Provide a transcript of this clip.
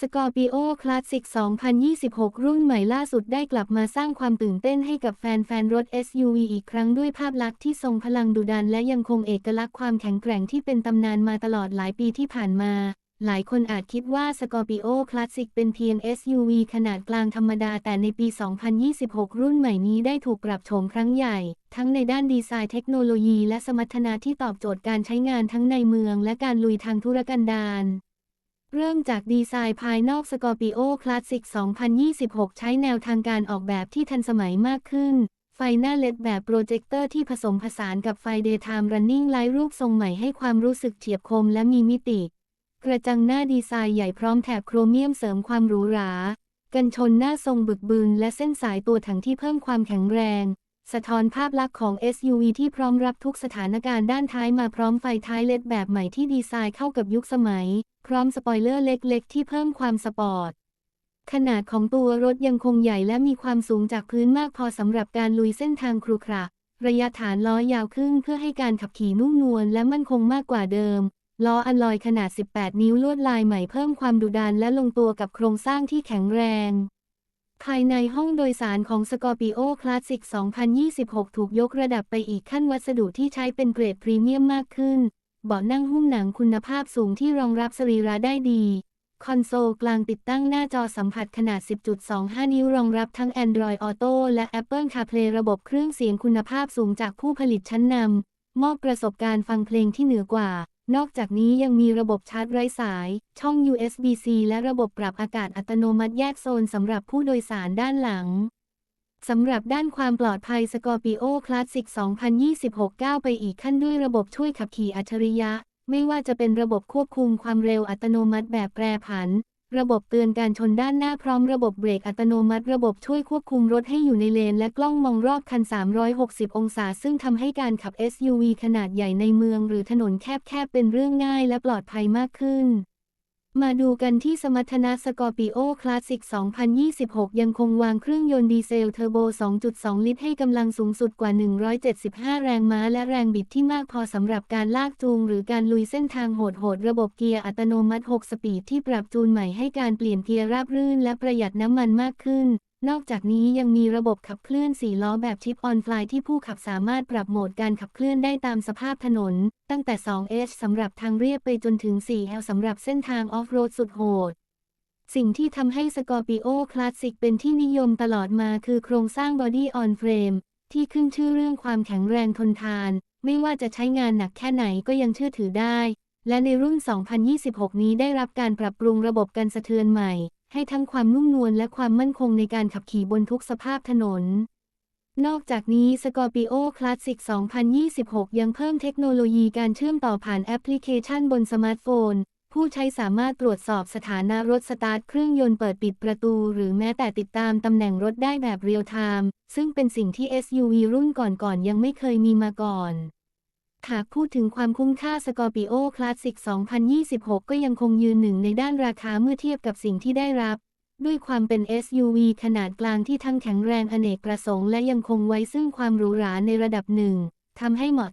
Scorpio Classic 2026 รุ่นใหม่ล่าสุดได้กลับมาสร้างความตื่นเต้นให้กับแฟนๆ รถ SUV อีกครั้งด้วยภาพลักษณ์ที่ทรงพลังดุดันและยังคงเอกลักษณ์ความแข็งแกร่งที่เป็นตำนานมาตลอดหลายปีที่ผ่านมา หลายคนอาจคิดว่า Scorpio Classic เป็นเพียง SUV ขนาดกลางธรรมดา แต่ในปี 2026 รุ่นใหม่นี้ได้ถูกปรับโฉมครั้งใหญ่ ทั้งในด้านดีไซน์เทคโนโลยีและสมรรถนะที่ตอบโจทย์การใช้งานทั้งในเมือง และการลุยทางธุรกันดาร เริ่มจากดีไซน์ภายนอก Scorpio Classic 2026 ใช้แนวทางการออกแบบที่ทันสมัยมากขึ้น ไฟหน้าเลดแบบโปรเจคเตอร์ที่ผสมผสานกับไฟ Daytime Running Light รูปทรงใหม่ให้ความรู้สึกเฉียบคมและมีมิติ กระจังหน้าดีไซน์ใหญ่พร้อมแถบโครเมียมเสริมความหรูหรา กันชนหน้าทรงบึกบึนและเส้นสายตัวถังที่เพิ่มความแข็งแรง สะท้อนภาพลักษณ์ของ SUV ที่พร้อมรับทุกสถานการณ์ด้านท้ายมาพร้อมไฟท้ายเลดแบบใหม่ที่ดีไซน์เข้ากับยุคสมัย พร้อมสปอยเลอร์เล็กๆ ที่เพิ่มความสปอร์ต ขนาดของตัวรถยังคงใหญ่และมีความสูงจากพื้นมากพอสำหรับการลุยเส้นทางครุขระ ระยะฐานล้อยาวขึ้นเพื่อให้การขับขี่นุ่มนวลและมั่นคงมากกว่าเดิม ล้ออัลลอยขนาด 18 นิ้วลวดลายใหม่เพิ่มความดุดันและลงตัวกับโครงสร้างที่แข็งแรง ภายในห้องโดยสารของ Scorpio Classic 2026 ถูกยกระดับไปอีกขั้นวัสดุที่ใช้เป็นเกรดพรีเมียมมากขึ้น เบาะนั่งหุ้มหนังคุณภาพสูงที่รองรับสรีระได้ดี คอนโซลกลางติดตั้งหน้าจอสัมผัสขนาด 10.25 นิ้วรองรับทั้ง Android Auto และ Apple CarPlay ระบบเครื่องเสียงคุณภาพสูงจากผู้ผลิตชั้นนำ มอบประสบการณ์ฟังเพลงที่เหนือกว่า นอกจากนี้ยังมีระบบชาร์จไร้สาย ช่อง USB-C และระบบปรับอากาศอัตโนมัติแยกโซนสำหรับผู้โดยสารด้านหลัง สำหรับด้านความปลอดภัย Scorpio Classic 2026ก้าวไปอีกขั้นด้วยระบบช่วยขับขี่อัจฉริยะ ไม่ว่าจะเป็นระบบควบคุมความเร็วอัตโนมัติแบบแปรผัน ระบบเตือนการชนด้านหน้าพร้อมระบบเบรกอัตโนมัติ ระบบช่วยควบคุมรถให้อยู่ในเลน และกล้องมองรอบคัน 360 องศา ซึ่งทำให้การขับ SUV ขนาดใหญ่ในเมือง หรือถนนแคบๆเป็นเรื่องง่ายและปลอดภัยมากขึ้น มาดูกันที่สมรรถนะสกอร์ปิโอคลาสสิก 2026 ยังคงวางเครื่องยนต์ดีเซลเทอร์โบ 2.2 ลิตรให้กำลังสูงสุดกว่า 175 แรงม้าและแรงบิดที่มากพอสำหรับการลากจูงหรือการลุยเส้นทางโหดๆ ระบบเกียร์อัตโนมัติ 6 สปีดที่ปรับจูนใหม่ให้การเปลี่ยนเกียร์ราบรื่นและประหยัดน้ำมันมากขึ้น นอกจากนี้ยังมีระบบขับเคลื่อน4ล้อแบบชิปออนฟลายที่ผู้ขับสามารถปรับโหมดการขับเคลื่อนได้ตามสภาพถนน ตั้งแต่ 2H สำหรับทางเรียบไปจนถึง 4L สำหรับเส้นทางออฟโรดสุดโหด สิ่งที่ทำให้ Scorpio Classic เป็นที่นิยมตลอดมาคือโครงสร้าง Body on Frame ที่ขึ้นชื่อเรื่องความแข็งแรงทนทาน ไม่ว่าจะใช้งานหนักแค่ไหนก็ยังเชื่อถือได้ และในรุ่น 2026 นี้ได้รับการปรับปรุงระบบกันสะเทือนใหม่ ให้ทั้งความนุ่มนวลและความมั่นคงในการขับขี่บนทุกสภาพถนน นอกจากนี้ Scorpio Classic 2026 ยังเพิ่มเทคโนโลยีการเชื่อมต่อผ่านแอปพลิเคชันบนสมาร์ทโฟน ผู้ใช้สามารถตรวจสอบสถานะรถสตาร์ทเครื่องยนต์เปิดปิดประตู หรือแม้แต่ติดตามตำแหน่งรถได้แบบเรียลไทม์ซึ่งเป็นสิ่งที่ SUV รุ่นก่อนๆยังไม่เคยมีมาก่อน หากพูดถึงความคุ้มค่า Scorpio Classic 2026 ก็ยังคงยืนหนึ่งในด้านราคาเมื่อเทียบกับสิ่งที่ได้รับ ด้วยความเป็น SUV ขนาดกลางที่ทั้งแข็งแรงอเนกประสงค์และยังคงไว้ซึ่งความหรูหราในระดับหนึ่งทำให้เหมาะ